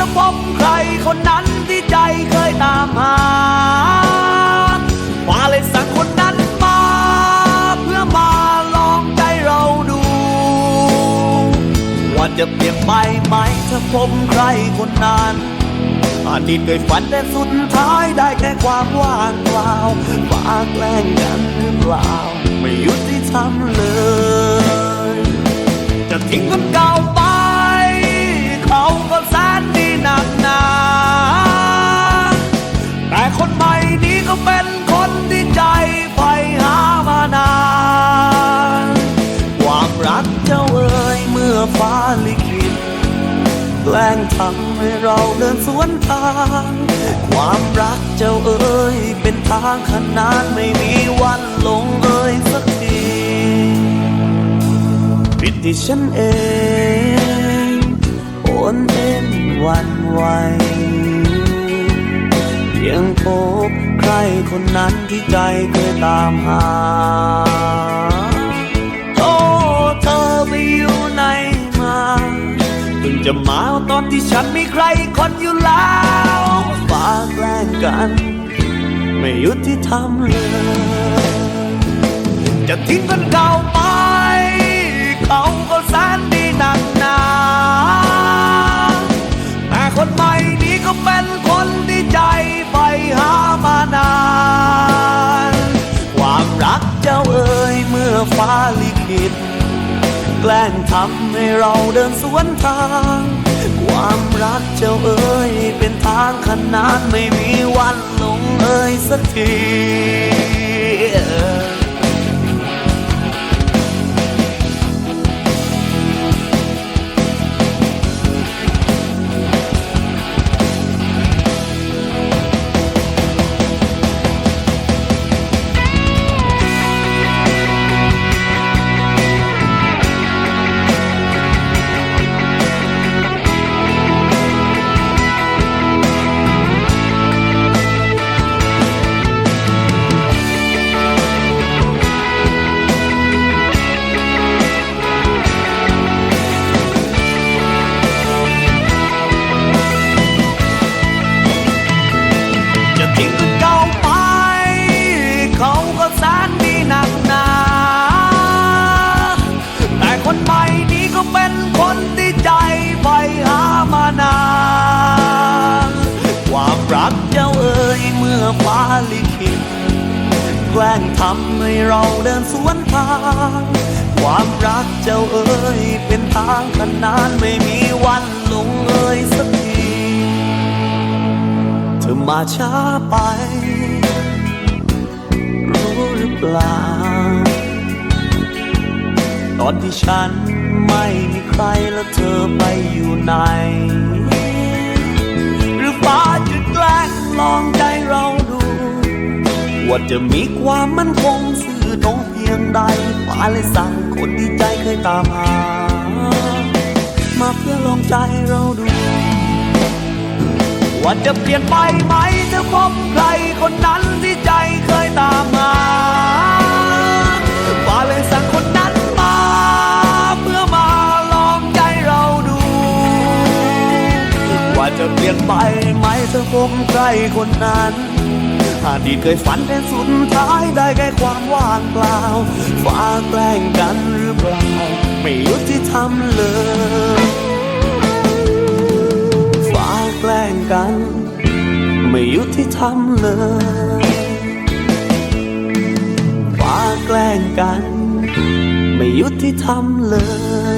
ถ้าพบใครคนนั้นที่ใจเคยตามหาฟ้าเลยสั่งคนนั้นมา เพื่อมาลองใจเราดู ว่าจะเปลี่ยนไปไหมถ้าพบใครคนนั้นอดีตเคยฝันแต่สุดท้ายได้แค่ความว่างเปล่าฟ้าแกล้งกันหรือเปล่า ลิขิตแกล้งทำให้เราเดินสวนทาง ความรักเจ้าเอ๋ยเป็นทางขนานไม่มีวันลงเอ่ยสักทีผิดที่ฉันเองโอนเอ็นวันไหวเพียงพบใครคนนั้นที่ใจเคยตามหา จะมาตอนที่ฉันมีใครคนอยู่แล้วฟ้าแกล้งกัน ไม่ยุติธรรมเลย แกล้งทำให้เราเดินสวนทาง ความรักเจ้าเอ๋ยเป็นทางขนานไม่มีวันลงเอ่ยสักที คนใหม่นี้ก็เป็นคนที่ใจใฝ่หามานานความรักเจ้าเอ๋ยเมื่อฟ้าลิขิตแกล้งทำให้เราเดินสวนทาง ความรักเจ้าเอ๋ยเป็นทางขนานไม่มีวันลงเอ่ยสักทีเธอมาช้าไป รู้หรือเปล่า ตอนที่ฉันไม่มีใครแล้วเธอไปอยู่ไหน หรือฟ้าจะแกล้งลองใจเราดู ว่าจะมีความมั่นคงสื่อตรงเพียงใดฟ้าเลยสั่งคนที่ใจเคยตามหา มาเพื่อลองใจเราดู ว่าจะเปลี่ยนไปไหมถ้าพบใครคนนั้นที่ใจเคยตามมา ถ้าพบใครคนนั้นอดีตเคยฝันแต่สุดท้ายได้แค่ความว่างเปล่าฟ้าแกล้งกันหรือเปล่า ไม่ยุติธรรมเลยฟ้าแกล้งกัน ไม่ยุติธรรมเลยฟ้าแกล้งกัน ไม่ยุติธรรมเลย